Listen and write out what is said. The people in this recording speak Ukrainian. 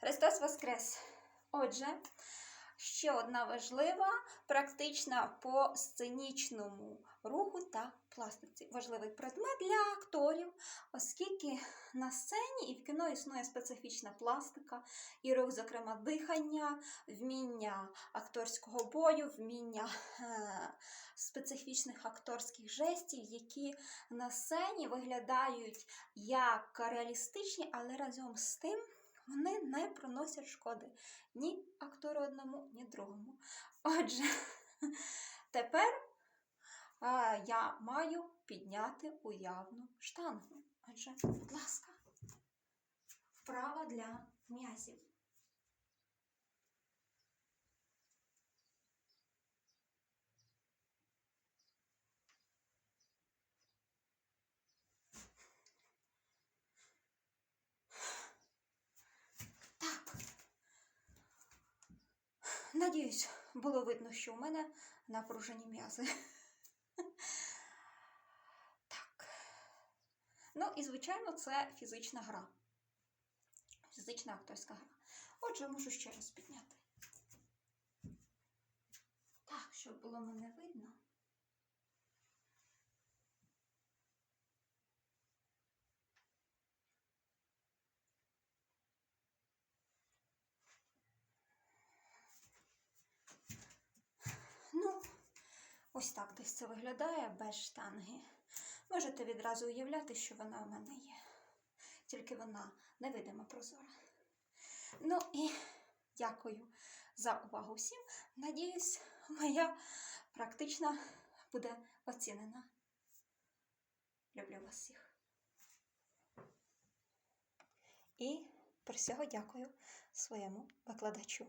Христос Воскрес! Отже, ще одна важлива, практична по сценічному руху та пластиці. Важливий предмет для акторів, оскільки на сцені і в кіно існує специфічна пластика, і рух, зокрема, дихання, вміння акторського бою, вміння е, специфічних акторських жестів, які на сцені виглядають як реалістичні, але разом з тим вони не приносять шкоди ні актору одному, ні другому. Отже, тепер а, я маю підняти уявну штангу. Отже, будь ласка, вправа для м'язів. Надіюсь, було видно, що у мене напружені м'язи. Так. Ну і, звичайно, це фізична гра. Фізична акторська гра. Отже, можу ще раз підняти. Так, щоб було мене видно. Ну, ось так десь це виглядає без штанги. Можете відразу уявляти, що вона у мене є. Тільки вона невидима прозора. Ну і дякую за увагу всім. Надіюсь, моя практична буде оцінена. Люблю вас всіх. І при всього дякую своєму викладачу.